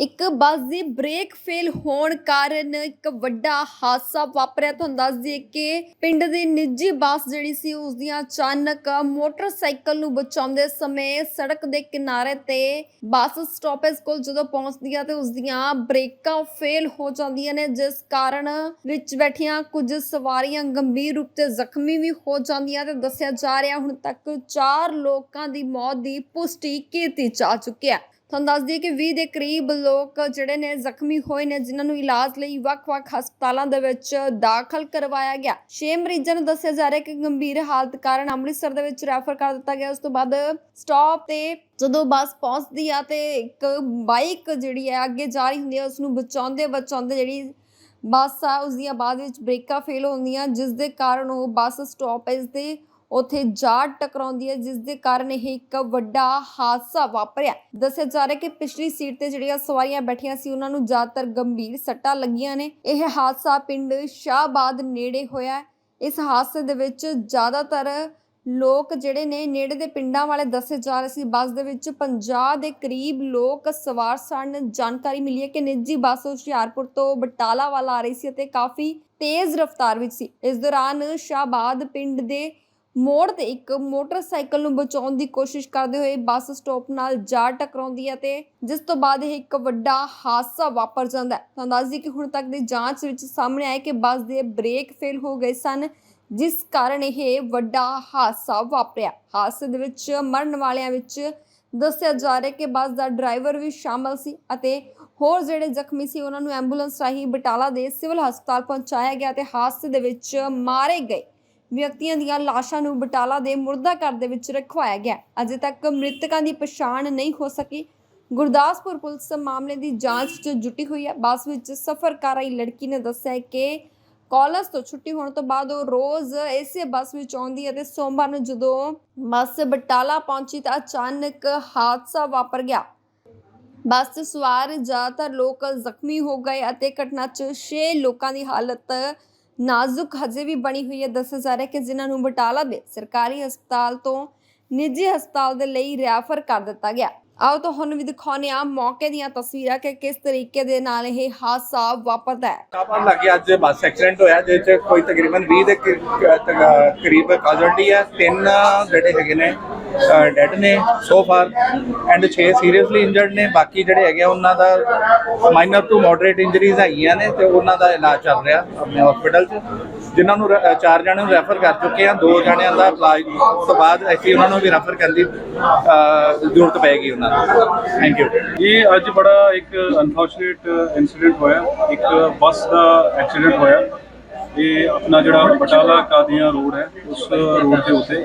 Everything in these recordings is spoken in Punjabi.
ਇੱਕ ਬੱਸ ਦੀ ਬ੍ਰੇਕ ਫੇਲ ਹੋਣ ਕਾਰਨ ਇੱਕ ਵੱਡਾ ਹਾਦਸਾ ਵਾਪਰਿਆ। ਤੁਹਾਨੂੰ ਦੱਸ ਦਈਏ ਕਿ ਪਿੰਡ ਦੀ ਨਿੱਜੀ ਬੱਸ ਜਿਹੜੀ ਸੀ ਉਸ ਦੀਆਂ ਅਚਾਨਕ ਮੋਟਰਸਾਈਕਲ ਨੂੰ ਬਚਾਉਂਦੇ ਸਮੇਂ ਸੜਕ ਦੇ ਕਿਨਾਰੇ ਤੇ ਬੱਸ ਸਟਾਪੇਜ ਕੋਲ ਜਦੋਂ ਪਹੁੰਚਦੀ ਆ ਤੇ ਉਸ ਦੀਆਂ ਬ੍ਰੇਕਾਂ ਫੇਲ ਹੋ ਜਾਂਦੀਆਂ ਨੇ, ਜਿਸ ਕਾਰਨ ਵਿੱਚ ਬੈਠੀਆਂ ਕੁਝ ਸਵਾਰੀਆਂ ਗੰਭੀਰ ਰੂਪ ਤੇ ਜ਼ਖਮੀ ਵੀ ਹੋ ਜਾਂਦੀਆਂ ਤੇ ਦੱਸਿਆ ਜਾ ਰਿਹਾ, ਹੁਣ ਤੱਕ 4 ਲੋਕਾਂ ਦੀ ਮੌਤ ਦੀ ਪੁਸ਼ਟੀ ਕੀਤੀ ਜਾ ਚੁੱਕੀ ਹੈ। ਤੁਹਾਨੂੰ ਦੱਸ ਦਈਏ ਕਿ 20 ਦੇ ਕਰੀਬ ਲੋਕ ਜਿਹੜੇ ਨੇ ਜ਼ਖਮੀ ਹੋਏ ਨੇ, ਜਿਨ੍ਹਾਂ ਨੂੰ ਇਲਾਜ ਲਈ ਵੱਖ-ਵੱਖ ਹਸਪਤਾਲਾਂ ਦੇ ਵਿੱਚ ਦਾਖਲ ਕਰਵਾਇਆ ਗਿਆ। 6 ਮਰੀਜ਼ਾਂ ਨੂੰ ਦੱਸਿਆ ਜਾ ਰਿਹਾ ਕਿ ਗੰਭੀਰ ਹਾਲਤ ਕਾਰਨ ਅੰਮ੍ਰਿਤਸਰ ਦੇ ਵਿੱਚ ਰੈਫਰ ਕਰ ਦਿੱਤਾ ਗਿਆ। ਉਸ ਤੋਂ ਬਾਅਦ ਸਟਾਪ ਤੇ ਜਦੋਂ ਬੱਸ ਪਹੁੰਚਦੀ ਆ ਤੇ ਇੱਕ ਬਾਈਕ ਜਿਹੜੀ ਹੈ ਅੱਗੇ ਜਾ ਰਹੀ ਹੁੰਦੀ ਹੈ ਉਸ ਨੂੰ ਬਚਾਉਂਦੇ ਬਚਾਉਂਦੇ ਜਿਹੜੀ ਬੱਸ ਆ ਉਸ ਦੀਆਂ ਬਾਅਦ ਵਿੱਚ ਬ੍ਰੇਕਾਂ ਫੇਲ ਹੁੰਦੀਆਂ ਜਿਸ ਦੇ ਕਾਰਨ ਉਹ ਬੱਸ ਸਟਾਪੇਜ ਤੇ ਉੱਥੇ ਜਾ ਟਕਰਾਉਂਦੀ ਹੈ, ਜਿਸ ਦੇ ਕਾਰਨ ਇਹ ਇੱਕ ਵੱਡਾ ਹਾਦਸਾ ਵਾਪਰਿਆ। ਦੱਸਿਆ ਜਾ ਰਿਹਾ ਕਿ ਪਿਛਲੀ ਸੀਟ ਤੇ ਜਿਹੜੀਆਂ ਸਵਾਰੀਆਂ ਬੈਠੀਆਂ ਸੀ, ਉਹਨਾਂ ਨੂੰ ਜ਼ਿਆਦਾਤਰ ਗੰਭੀਰ ਸੱਟਾਂ ਲੱਗੀਆਂ ਨੇ। ਇਹ ਹਾਦਸਾ ਪਿੰਡ ਸ਼ਾਹਬਾਦ ਨੇੜੇ ਹੋਇਆ ਇਸ ਹਾਦਸੇ ਦੇ ਵਿੱਚ ਜ਼ਿਆਦਾਤਰ ਲੋਕ ਜਿਹੜੇ ਨੇ, ਨੇੜੇ ਦੇ ਪਿੰਡਾਂ ਵਾਲੇ ਦੱਸੇ ਜਾ ਰਹੇ ਸੀ। ਬੱਸ ਦੇ ਵਿੱਚ 50 ਦੇ ਕਰੀਬ ਲੋਕ ਸਵਾਰ ਸਨ। ਜਾਣਕਾਰੀ ਮਿਲੀ ਹੈ ਕਿ ਨਿੱਜੀ ਬੱਸ ਹੁਸ਼ਿਆਰਪੁਰ ਤੋਂ ਬਟਾਲਾ ਵੱਲ ਆ ਰਹੀ ਸੀ ਅਤੇ ਕਾਫੀ ਤੇਜ਼ ਰਫ਼ਤਾਰ ਵਿੱਚ ਸੀ। ਇਸ ਦੌਰਾਨ ਸ਼ਾਹਬਾਦ ਪਿੰਡ ਦੇ ਮੋੜ ਤੇ ਇੱਕ ਮੋਟਰਸਾਈਕਲ ਨੂੰ ਬਚਾਉਣ ਦੀ ਕੋਸ਼ਿਸ਼ ਕਰਦੇ ਹੋਏ ਬੱਸ ਸਟਾਪ ਨਾਲ ਜਾ ਟਕਰਾਉਂਦੀ ਹੈ ਤੇ ਜਿਸ ਤੋਂ ਬਾਅਦ ਇਹ ਇੱਕ ਵੱਡਾ ਹਾਦਸਾ ਵਾਪਰ ਜਾਂਦਾ ਹੈ। ਤਾਂ ਦੱਸ ਕਿ ਹੁਣ ਤੱਕ ਦੀ ਜਾਂਚ ਵਿੱਚ ਸਾਹਮਣੇ ਆਇਆ ਕਿ ਬੱਸ ਦੇ ਬ੍ਰੇਕ ਫੇਲ ਹੋ ਗਏ ਸਨ, ਜਿਸ ਕਾਰਨ ਇਹ ਵੱਡਾ ਹਾਦਸਾ ਵਾਪਰਿਆ। ਹਾਦਸੇ ਦੇ ਵਿੱਚ ਮਰਨ ਵਾਲਿਆਂ ਵਿੱਚ ਦੱਸਿਆ ਜਾ ਰਿਹਾ ਕਿ ਬੱਸ ਦਾ ਡਰਾਈਵਰ ਵੀ ਸ਼ਾਮਲ ਸੀ ਅਤੇ ਹੋਰ ਜਿਹੜੇ ਜ਼ਖਮੀ ਸੀ, ਉਹਨਾਂ ਨੂੰ ਐਂਬੂਲੈਂਸ ਰਾਹੀਂ ਬਟਾਲਾ ਦੇ ਸਿਵਲ ਹਸਪਤਾਲ ਪਹੁੰਚਾਇਆ ਗਿਆ ਤੇ ਹਾਦਸੇ ਦੇ ਵਿੱਚ ਮਾਰੇ ਗਏ। ਵਿਅਕਤੀਆਂ ਦੀਆਂ ਲਾਸ਼ਾਂ ਨੂੰ ਬਟਾਲਾ ਦੇ ਮੁਰਦਾ ਘਰ ਦੇ ਵਿੱਚ ਰਖਵਾਇਆ ਗਿਆ। ਅਜੇ ਤੱਕ ਮ੍ਰਿਤਕਾਂ ਦੀ ਪਛਾਣ ਨਹੀਂ ਹੋ ਸਕੀ। ਗੁਰਦਾਸਪੁਰ ਪੁਲਿਸ ਮਾਮਲੇ ਦੀ ਜਾਂਚ 'ਚ ਜੁਟੀ ਹੋਈ ਹੈ। ਬੱਸ ਵਿੱਚ ਸਫ਼ਰ ਕਰ ਰਹੀ ਲੜਕੀ ਨੇ ਦੱਸਿਆ ਕਿ ਕਾਲਜ ਤੋਂ ਛੁੱਟੀ ਹੋਣ ਤੋਂ ਬਾਅਦ ਉਹ ਰੋਜ਼ ਇਸੇ ਬੱਸ ਵਿੱਚ ਆਉਂਦੀ ਹੈ ਤੇ ਸੋਮਵਾਰ ਨੂੰ ਜਦੋਂ ਬੱਸ ਬਟਾਲਾ ਪਹੁੰਚੀ ਤਾਂ ਅਚਾਨਕ ਹਾਦਸਾ ਵਾਪਰ ਗਿਆ। ਬੱਸ 'ਚ ਸਵਾਰ ਜ਼ਿਆਦਾਤਰ ਲੋਕ ਜ਼ਖਮੀ ਹੋ ਗਏ ਅਤੇ ਘਟਨਾ 'ਚ 6 ਲੋਕਾਂ ਦੀ ਹਾਲਤ ਨਾਜ਼ੁਕ ਹਜੇ ਵੀ ਬਣੀ ਹੋਈ ਹੈ, ਦੱਸਿਆ ਜਾ ਰਿਹਾ ਕਿ ਜਿਨ੍ਹਾਂ ਨੂੰ ਬਟਾਲਾ ਦੇ ਸਰਕਾਰੀ ਹਸਪਤਾਲ ਤੋਂ ਨਿੱਜੀ ਹਸਪਤਾਲ ਦੇ ਲਈ ਰੈਫਰ ਕਰ ਦਿੱਤਾ ਗਿਆ। ਆਓ ਤੁਹਾਨੂੰ ਵੀ ਦਿਖਾਉਂਦੇ ਹਾਂ ਮੌਕੇ ਦੀਆਂ ਤਸਵੀਰਾਂ ਕਿ ਕਿਸ ਤਰੀਕੇ ਦੇ ਨਾਲ ਇਹ ਹਾਦਸਾ ਵਾਪਰਦਾ ਹੈ। ਕਾਪਰ ਲੱਗੇ ਅੱਜ ਬੱਸ ਐਕਸੀਡੈਂਟ ਹੋਇਆ, ਜਿਹਦੇ ਚ ਕੋਈ ਤਕਰੀਬਨ 20 ਦੇ ਕਰੀ- ਕ- ਤਕ- ਕਰੀਬ ਕਾਜ਼ੁਅਲਟੀ ਹੈ। ਤਿੰਨ ਜਿਹੜੇ ਹੈਗੇ ਨੇ ਡੈਡ ਨੇ so far and 6 seriously injured ਨੇ ਬਾਕੀ ਜਿਹੜੇ ਹੈਗੇ ਆ, ਉਹਨਾਂ ਦਾ ਮਾਈਨਰ ਟੂ ਮੋਡਰੇਟ ਇੰਜਰੀਜ਼ ਹੈਗੀਆਂ ਨੇ ਤੇ ਉਹਨਾਂ ਦਾ ਇਲਾਜ ਚੱਲ ਰਿਹਾ ਆਪਣੇ ਹਸਪੀਟਲ 'ਚ। ਜਿਨ੍ਹਾਂ ਨੂੰ ਰ- ਚਾਰ ਜਣਿਆਂ ਨੂੰ ਰੈਫਰ ਕਰ ਚੁੱਕੇ ਆ ਦੋ ਜਣਿਆਂ ਦਾ ਇਲਾਜ ਤੋਂ ਬਾਅਦ ਅਸੀਂ ਉਹਨਾਂ ਨੂੰ ਵੀ ਰੈਫਰ ਕਰਨ ਦੀ ਜ਼ਰੂਰਤ ਪਏਗੀ ਉਹਨਾਂ ਨੂੰ। ਥੈਂਕ ਯੂ ਇਹ ਅੱਜ ਬੜਾ ਇੱਕ ਅਨਫੋਰਚੂਨੇਟ ਇਨਸੀਡੈਂਟ ਹੋਇਆ। ਇੱਕ ਬੱਸ ਦਾ ਐਕਸੀਡੈਂਟ ਹੋਇਆ। ਇਹ ਆਪਣਾ ਜਿਹੜਾ ਬਟਾਲਾ ਕਾਦੀਆਂ ਰੋਡ ਹੈ ਉਸ ਰੋਡ ਦੇ ਉੱਤੇ।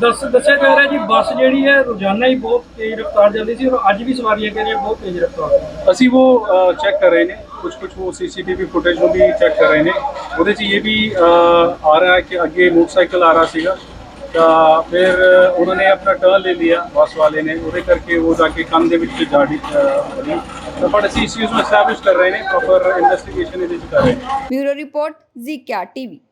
ਦੱਸ ਦੱਸਿਆ ਜਾ ਰਿਹਾ ਜੀ ਬੱਸ ਜਿਹੜੀ ਹੈ ਰੋਜ਼ਾਨਾ ਹੀ ਬਹੁਤ ਤੇਜ਼ ਰਫ਼ਤਾਰ ਚੱਲਦੀ ਸੀ ਔਰ ਅੱਜ ਵੀ ਸਵਾਰੀਆਂ ਕਹਿ ਰਹੀਆਂ ਬਹੁਤ ਤੇਜ਼ ਰਫ਼ਤਾਰ ਹੈ। ਅਸੀਂ ਉਹ ਚੈੱਕ ਕਰ ਰਹੇ ਨੇ। ਕੁਝ ਕੁਝ ਉਹ ਸੀਸੀਟੀਵੀ ਫੁਟੇਜ ਨੂੰ ਵੀ ਚੈੱਕ ਕਰ ਰਹੇ ਨੇ। ਉਹਦੇ 'ਚ ਇਹ ਵੀ ਅ, ਆ ਰਿਹਾ ਹੈ ਕਿ ਅੱਗੇ ਮੋਟਰਸਾਈਕਲ ਆ ਰਿਹਾ ਸੀਗਾ। ਤਾਂ ਫਿਰ ਉਹਨਾਂ ਨੇ ਆਪਣਾ ਟਰਨ ਲੈ ਲਿਆ ਬੱਸ ਵਾਲੇ ਨੇ। ਉਹਦੇ ਕਰਕੇ ਉਹ ਜਾ ਕੇ ਕੰਨ ਦੇ ਵਿੱਚ ਜਾੜੀ ਬਣੀ। ਤਾਂ ਬਟ ਅਸੀਂ ਇਸ ਚੀਜ਼ ਨੂੰ ਐਸਟੈਬਲਿਸ਼ ਕਰ ਰਹੇ ਨੇ ਪ੍ਰੋਪਰ ਇਨਵੈਸਟੀਗੇਸ਼ਨ ਇਹਦੇ 'ਚ ਕਰ ਰਹੇ